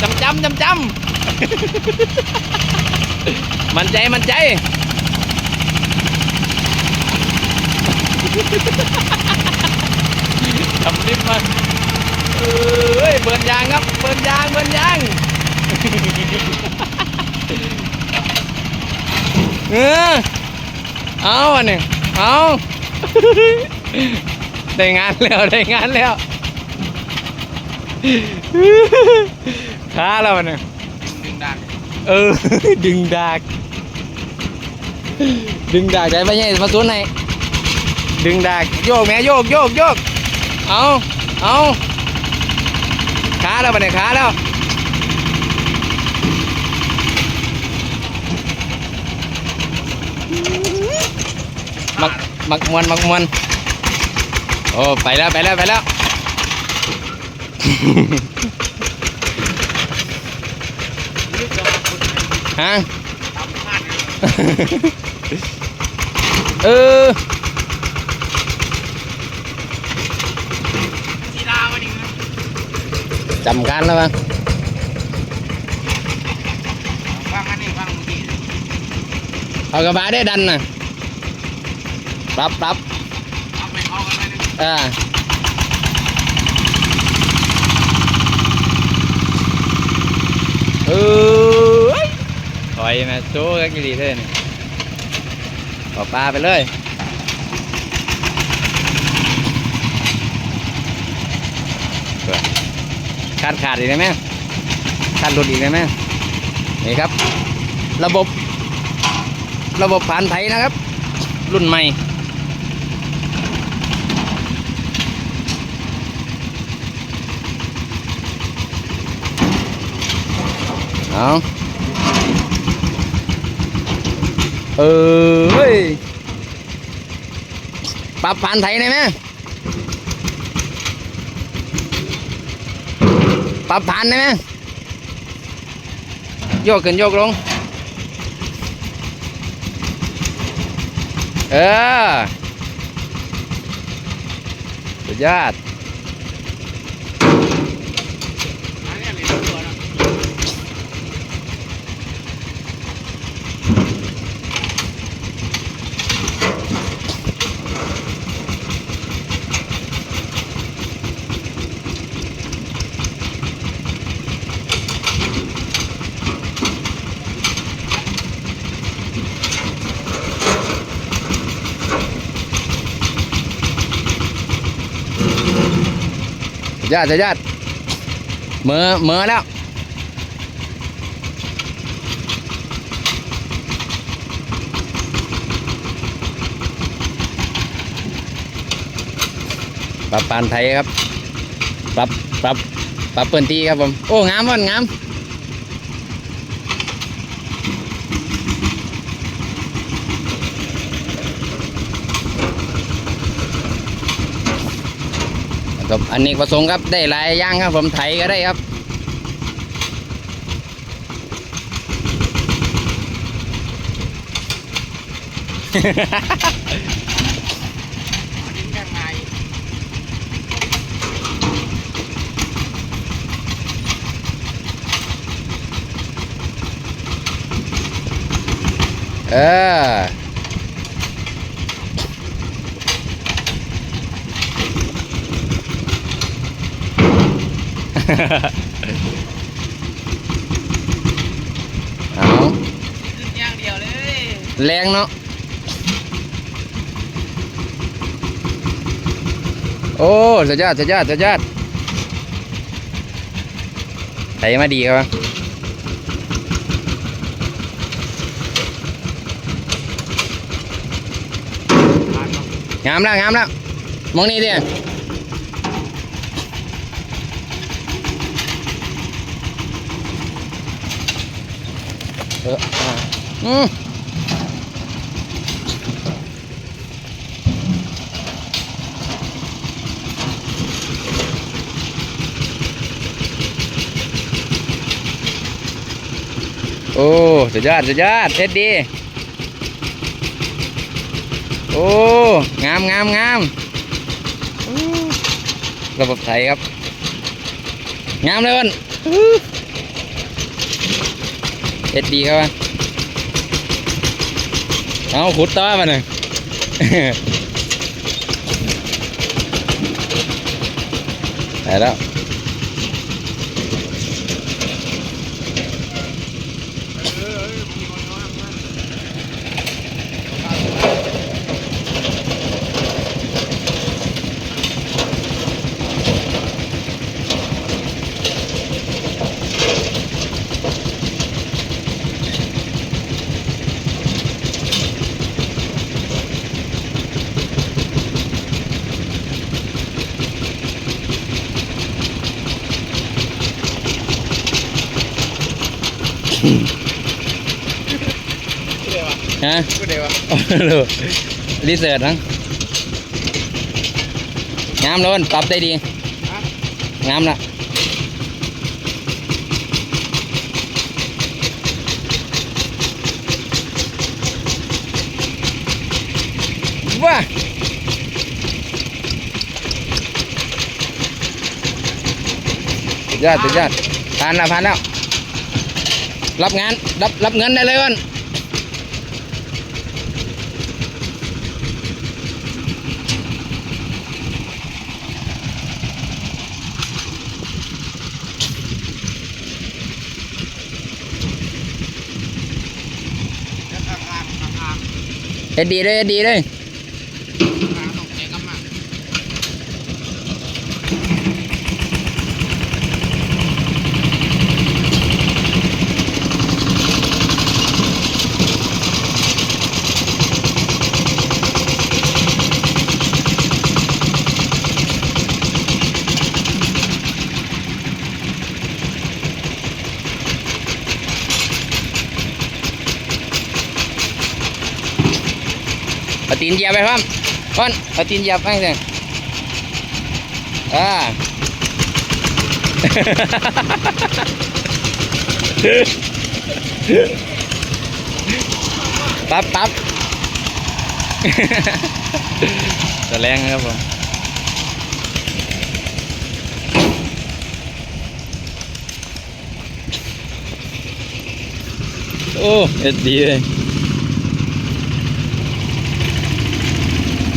จำจำจำจำมันใจมันใจทำริบมาเอ้ยเบิร์นยางครับเบิร์นยางเบิร์นยางเออเอาอันนี้เอาได้งานแล้วได้งานแล้ว ขาแล้วอันนี้ดึงดันเออ ดึงดากดึงดากใจไม่ใช่มาตัวไหน ดึงดากโยกแม่โยกโยกโยก เอาเอาขาแล้วปะเนี่ยขาแล้วมักมักมวนมักมวนโอ้ไปแล้วไปแล้วไปแล้ว ฮะเออสีดาวันนี้จำกันแล้วมั้งฟังอันนี้ฟังเมื่อกี้เอากระบะได้ดันนะปรับปรับเอาไป เอากันไปนึงอ่าเออถอยมาโซ่กันกี่ดีเท่นี่เอปลาไปเลยขาดขาดอีกไหมขาดหลุดอีกไหมนี่ครับ ระบบ ระบบผ่านไถนะครับ รุ่นใหม่ เอาเออเปรับผ่านไถได้ไหมปรับผ่านได้ไหมโยกขึ้นโยกลง เออสุดยอด อันนี้เหลือตัวนะ สุดยาดสุดยอดเมือเมือแล้วปรับปานไทยครับ ปรับปรับปรับเปินตีครับผม โอ้ งามวันงาม กับอันนี้ประสงค์ครับได้หลายย่างครับผมไถก็ได้ครับดิ้นยังไงเออ เอาอย่างเดียวเลย แรงเนาะ โอ้สุดยอดสุดยอดสุดยอดไถมาดีครับงามแล้วงามแล้วมองนี่ดิ เอออืมโอ้สุดยอดสุดยอดเท็ดดี โอ้ งามงามงามระบบไถครับ งามเลยวัน เอ็ดดีครับวะเอาขุดต่อมาหน่อยไปแล้ว เออเออมีคนเอามา ฮะพูดได้ปะดูรีเสิร์ชมั้งงามแล้วมันปรับได้ดีงามละว้าสุดยอดสุดยอดผ่านแล้วผ่านแล้ว รับงาน รับรับเงินได้เลยวันเอ็ดดีเลยเอ็ดดีเลย ตีนเหยียบไปพร้อมพ่อนเอาตีนเหยียบไปสิอ่าปั๊บปั๊บจะแรงครับผมโอ้เอ็ดดีเลย